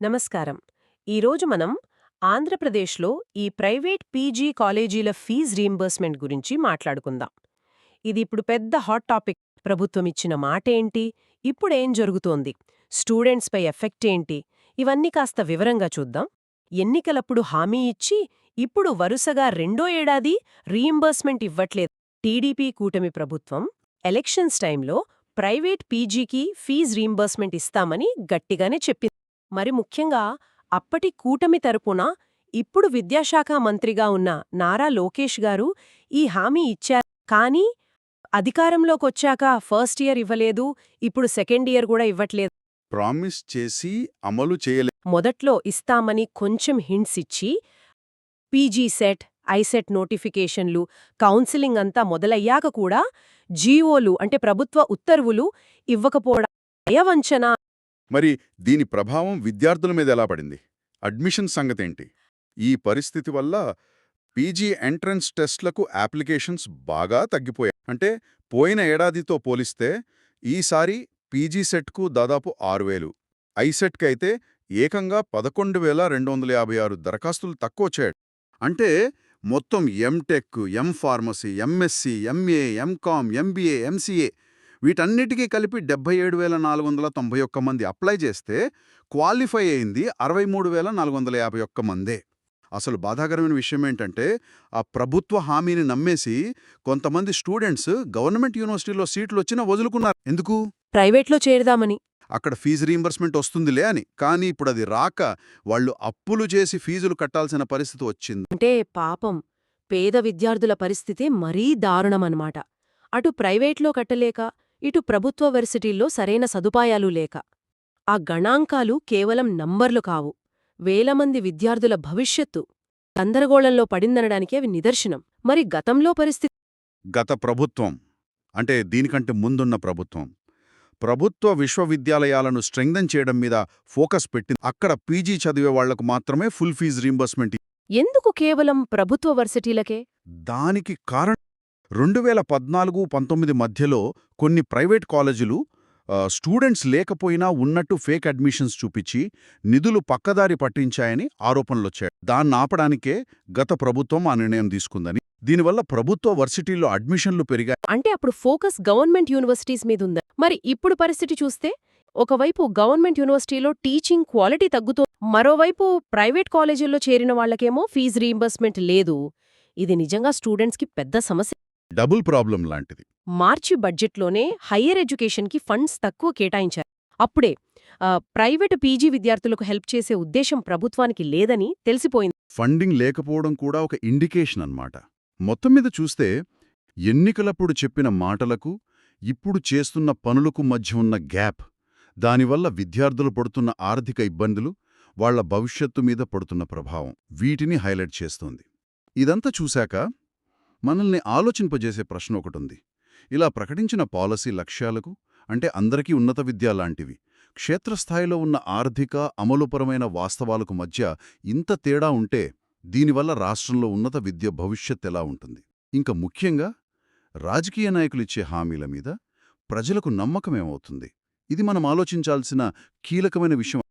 నమస్కారం. ఈరోజు మనం ఆంధ్రప్రదేశ్లో ఈ ప్రైవేట్ పీజీ కాలేజీల ఫీజ్ రీయింబర్స్మెంట్ గురించి మాట్లాడుకుందాం. ఇది ఇప్పుడు పెద్ద హాట్ టాపిక్. ప్రభుత్వం ఇచ్చిన మాటేంటి ఇప్పుడేం జరుగుతోంది? స్టూడెంట్స్పై ఎఫెక్ట్ ఏంటి? ఇవన్నీ కాస్త వివరంగా చూద్దాం. ఎన్నికలప్పుడు హామీ ఇచ్చి ఇప్పుడు వరుసగా రెండో ఏడాది రీయింబర్స్మెంట్ ఇవ్వట్లేదు. టీడీపీ కూటమి ప్రభుత్వం ఎలక్షన్స్ టైంలో ప్రైవేట్ పీజీకి ఫీజ్ రీయింబర్స్మెంట్ ఇస్తామని గట్టిగానే చెప్పింది. మరి ముఖ్యంగా అప్పటి కూటమి తరపున ఇప్పుడు విద్యాశాఖ మంత్రిగా ఉన్న నారా లోకేష్ గారు ఈ హామీ ఇచ్చారు. కానీ అధికారంలోకొచ్చాక ఫస్ట్ ఇయర్ ఇవ్వలేదు ఇప్పుడు సెకండ్ ఇయర్ కూడా ఇవ్వట్లేదు. ప్రామిస్ చేసి అమలు చేయలే మొదట్లో ఇస్తామని కొంచెం హింట్స్ ఇచ్చి పీజీ సెట్ ఐసెట్ నోటిఫికేషన్లు కౌన్సిలింగ్ అంతా మొదలయ్యాక కూడా జీవోలు అంటే ప్రభుత్వ ఉత్తర్వులు ఇవ్వకపోవడం భయవంచన మరి దీని ప్రభావం విద్యార్థుల మీద ఎలా పడింది? అడ్మిషన్ సంగతేంటి? ఈ పరిస్థితి వల్ల పీజీ ఎంట్రన్స్ టెస్ట్లకు అప్లికేషన్స్ బాగా తగ్గిపోయాయి. అంటే పోయిన ఏడాదితో పోలిస్తే ఈసారి పీజీ సెట్కు దాదాపు ఆరు వేలు ఐసెట్కి అయితే ఏకంగా పదకొండు వేల రెండు వందల యాభై ఆరు దరఖాస్తులు తక్కువ వచ్చాయి అంటే మొత్తం MTech M pharmacy MSc MA MCom MBA MCA వీటన్నిటికీ కలిపి డెబ్బై ఏడు వేల నాలుగు వందల తొంభై ఒక్క మంది అప్లై చేస్తే క్వాలిఫై అయింది అరవై మూడు వేల నాలుగు వందల యాభై ఒక్క మందే. అసలు బాధాకరమైన విషయం ఏంటంటే ఆ ప్రభుత్వ హామీని నమ్మేసి కొంతమంది స్టూడెంట్స్ గవర్నమెంట్ యూనివర్సిటీలో సీట్లు వచ్చినా వదులుకున్నారు. ఎందుకు? ప్రైవేట్లో చేరదామని. అక్కడ ఫీజు రీయింబర్స్మెంట్ వస్తుందిలే అని. కానీ ఇప్పుడు అది రాక వాళ్ళు అప్పులు చేసి ఫీజులు కట్టాల్సిన పరిస్థితి వచ్చింది. అంటే పాపం పేద విద్యార్థుల పరిస్థితి మరీ దారుణమన్నమాట. అటు ప్రైవేట్లో కట్టలేక ఇటు ప్రభుత్వ వర్సిటీల్లో సరైన సదుపాయాలు లేక. ఆ గణాంకాలు కేవలం నంబర్లు కావు. వేలమంది విద్యార్థుల భవిష్యత్తు గందరగోళంలో పడిందనడానికి అవి నిదర్శనం. మరి గతంలో పరిస్థితి? గత ప్రభుత్వం అంటే దీనికంటే ముందున్న ప్రభుత్వం ప్రభుత్వ విశ్వవిద్యాలయాలను స్ట్రెంగ్దన్ చేయడం మీద ఫోకస్ పెట్టింది. అక్కడ పీజీ చదివే వాళ్ళకు మాత్రమే ఫుల్ ఫీజు రీంబర్స్మెంట్ ఎందుకు కేవలం ప్రభుత్వ వర్సిటీలకే? దానికి కారణం రెండు వేల పద్నాలుగు పంతొమ్మిది మధ్యలో కొన్ని ప్రైవేట్ కాలేజీలు స్టూడెంట్స్ లేకపోయినా ఉన్నట్టు ఫేక్ అడ్మిషన్స్ చూపించి నిధులు పక్కదారి పట్టించాయని ఆరోపణలొచ్చాయి. దాన్ని ఆపడానికే గత ప్రభుత్వం ఆ నిర్ణయం తీసుకుందని. దీనివల్ల ప్రభుత్వ వర్సిటీల్లో అడ్మిషన్లు పెరిగాయి. అంటే అప్పుడు ఫోకస్ గవర్నమెంట్ యూనివర్సిటీస్ మీదుందా మరి ఇప్పుడు పరిస్థితి చూస్తే ఒకవైపు గవర్నమెంట్ యూనివర్సిటీలో టీచింగ్ క్వాలిటీ తగ్గుతూ మరోవైపు ప్రైవేట్ కాలేజీల్లో చేరిన వాళ్ళకేమో ఫీజు రీయింబర్స్మెంట్ లేదు. ఇది నిజంగా స్టూడెంట్స్కి పెద్ద సమస్య. డబుల్ ప్రాబ్లం లాంటిది. మార్చి బడ్జెట్లోనే హయ్యర్ ఎడ్యుకేషన్కి ఫండ్స్ తక్కువ కేటాయించారు. అప్పుడే ప్రైవేటు పీజీ విద్యార్థులకు హెల్ప్ చేసే ఉద్దేశం ప్రభుత్వానికి లేదని తెలిసిపోయింది. ఫండింగ్ లేకపోవడం కూడా ఒక ఇండికేషన్ అన్నమాట. మొత్తం మీద చూస్తే ఎన్నికలప్పుడు చెప్పిన మాటలకు ఇప్పుడు చేస్తున్న పనులకు మధ్య ఉన్న గ్యాప్ దానివల్ల విద్యార్థులు పడుతున్న ఆర్థిక ఇబ్బందులు వాళ్ళ భవిష్యత్తు మీద పడుతున్న ప్రభావం వీటిని హైలైట్ చేస్తోంది. ఇదంతా చూశాక మనల్ని ఆలోచింపజేసే ప్రశ్న ఒకటుంది. ఇలా ప్రకటించిన పాలసీ లక్ష్యాలకు అంటే అందరికీ ఉన్నత విద్య లాంటివి క్షేత్రస్థాయిలో ఉన్న ఆర్థిక అమలుపరమైన వాస్తవాలకు మధ్య ఇంత తేడా ఉంటే దీనివల్ల రాష్ట్రంలో ఉన్నత విద్య భవిష్యత్ ఎలా ఉంటుంది? ఇంకా ముఖ్యంగా రాజకీయ నాయకులిచ్చే హామీల మీద ప్రజలకు నమ్మకమేమవుతుంది ఇది మనం ఆలోచించాల్సిన కీలకమైన విషయం